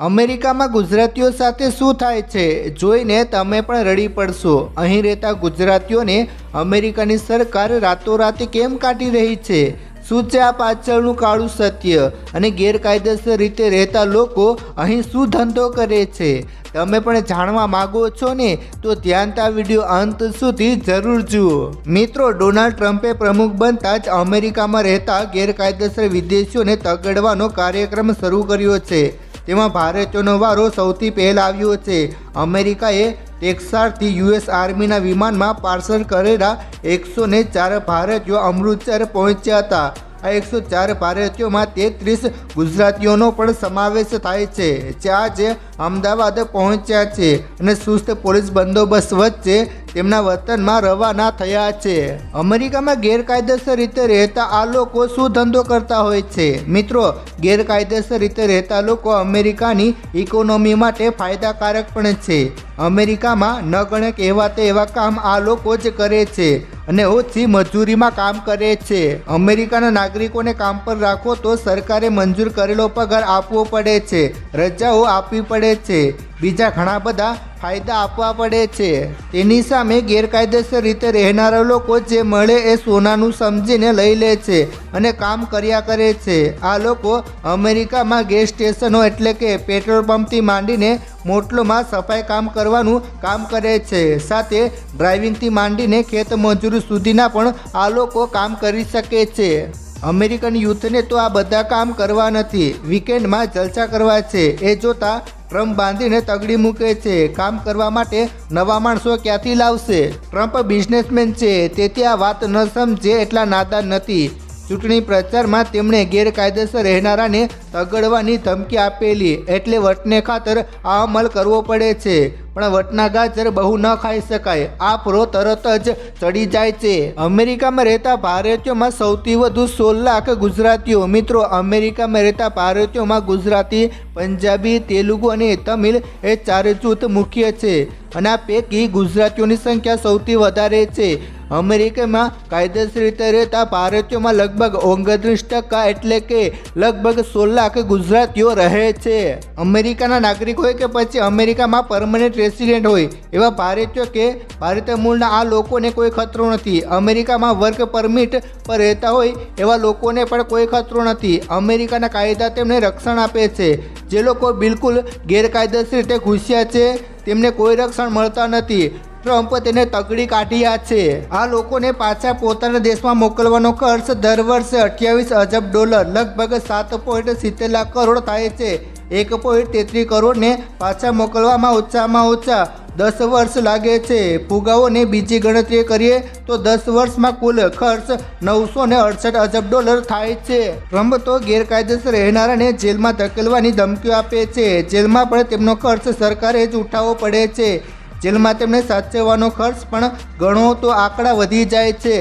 અમેરિકામાં ગુજરાતીઓ સાથે શું થાય છે? જોઈને તમે પણ રડી પડશો. અહીં રહેતા ગુજરાતીઓને અમેરિકાની સરકાર રાતોરાત કેમ કાઢી રહી છે? શું છે આ પાછળનું કાળું સત્ય? અને ગેરકાયદેસર રીતે રહેતા લોકો અહીં શું ધંધો કરે છે? તમે પણ જાણવા માગો છો ને? તો ધ્યાનતા વીડિયો અંત સુધી જરૂર જુઓ. મિત્રો, ડોનાલ્ડ ટ્રમ્પે પ્રમુખ બનતા જ અમેરિકામાં રહેતા ગેરકાયદેસર વિદેશીઓને તગડવાનો કાર્યક્રમ શરૂ કર્યો છે. તેમાં ભારતીયોનો વારો સૌથી પહેલા આવ્યો છે. અમેરિકાએ ટેક્સાસથી યુએસ આર્મીના વિમાનમાં પાર્સલ કરેલા એકસો ને ચાર ભારતીયો અમૃતસર પહોંચ્યા હતા. આ એકસો ચાર ભારતીયોમાં તેત્રીસ ગુજરાતીઓનો પણ સમાવેશ થાય છે, જે આજે અમદાવાદ પહોંચ્યા છે અને સુસ્ત પોલીસ બંદોબસ્ત વચ્ચે તેમના વતનમાં રવાના થયા છે. અમેરિકામાં ગેરકાયદેસર રીતે રહેતા આ લોકો શું ધંધો કરતા હોય છે? મિત્રો, ગેરકાયદેસર રીતે રહેતા લોકો અમેરિકાની ઇકોનોમી માટે ફાયદાકારક પણ છે. અમેરિકામાં ન કહેવાતે કહેવાતા એવા કામ આ લોકો જ કરે છે અને ઓછી મજૂરીમાં કામ કરે છે. અમેરિકાના નાગરિકોને કામ પર રાખો તો સરકારે મંજૂર કરેલો પગાર આપવો પડે છે. રજાઓ આપવી પડે છે. બીજા ઘણા બધા ફાયદા આપવા પડે છે. તેની સામે ગેરકાયદેસર રીતે રહેનારા લોકો જે મળે એ સોનાનું સમજીને લઈ લે છે અને કામ કર્યા કરે છે. આ લોકો અમેરિકામાં ગેસ સ્ટેશનો એટલે કે પેટ્રોલ પંપથી માંડીને મોટલોમાં સફાઈ કામ કરવાનું કામ કરે છે. સાથે ડ્રાઇવિંગથી માંડીને ખેત મજૂરી સુધીના પણ આ લોકો કામ કરી શકે છે. અમેરિકન યુથને તો આ બધા કામ કરવા નથી. વીકેન્ડમાં જલસા કરવા છે. એ જોતા ટ્રમ્પ બાંધીને તગડી મૂકે છે. કામ કરવા માટે નવા માણસો ક્યાંથી લાવશે? ટ્રમ્પ બિઝનેસમેન છે. તેથી આ વાત ન સમજે એટલા નાદાન નથી. ચૂંટણી પ્રચારમાં તેમણે ગેરકાયદેસર રહેનારાને તગડવાની ધમકી આપેલી. એટલે વટને ખાતર આ અમલ કરવો પડે છે. પણ વટના ગાજર બહુ ન ખાઈ શકાય. આ પ્રો તરત જ ચડી જાય છે. અમેરિકામાં રહેતા ભારતીયોમાં સૌથી વધુ સોળ લાખ ગુજરાતીઓ. મિત્રો, અમેરિકામાં રહેતા ભારતીયોમાં ગુજરાતી, પંજાબી, તેલુગુ અને તમિલ એ ચારે જૂથ મુખ્ય છે. અને આ પૈકી ગુજરાતીઓની સંખ્યા સૌથી વધારે છે. અમેરિકામાં કાયદેસર રીતે રહેતા ભારતીયોમાં લગભગ ઓગણત્રીસ ટકા એટલે કે લગભગ સોળ લાખ ગુજરાતીઓ રહે છે. અમેરિકાના નાગરિક હોય કે પછી અમેરિકામાં પરમનન્ટ રેસિડેન્ટ હોય, એવા ભારતીયો કે ભારતીય મૂળના આ લોકોને કોઈ ખતરો નથી. અમેરિકામાં વર્ક પરમિટ પર રહેતા હોય, એવા લોકોને પણ કોઈ ખતરો નથી. અમેરિકાના કાયદા તેમને રક્ષણ આપે છે. જે લોકો બિલકુલ ગેરકાયદેસર રીતે ઘૂસ્યા છે, તેમને કોઈ રક્ષણ મળતા નથી. ટ્રમ્પ તેને તગડી કાઢ્યા છે. આ લોકોને પાછા પોતાના દેશમાં મોકલવાનો ખર્ચ દર વર્ષે અઠ્યાવીસ અજબ ડોલર, લગભગ સાત પોઈન્ટ સિત્તેર લાખ કરોડ થાય છે. એક પોઈન્ટ તેત્રીસ કરોડને પાછા મોકલવામાં ઓછામાં ઓછા દસ વર્ષ લાગે છે. ફુગાઓને બીજી ગણતરી કરીએ તો દસ વર્ષમાં કુલ ખર્ચ નવસો ને અડસઠ અજબ ડોલર થાય છે. ટ્રમ્પ તો ગેરકાયદેસર રહેનારાને જેલમાં ધકેલવાની ધમકીઓ આપે છે. જેલમાં પણ તેમનો ખર્ચ સરકારે જ ઉઠાવવો પડે છે. જેલમાં તેમને સાચવવાનો ખર્ચ પણ ઘણો તો આંકડા વધી જાય છે.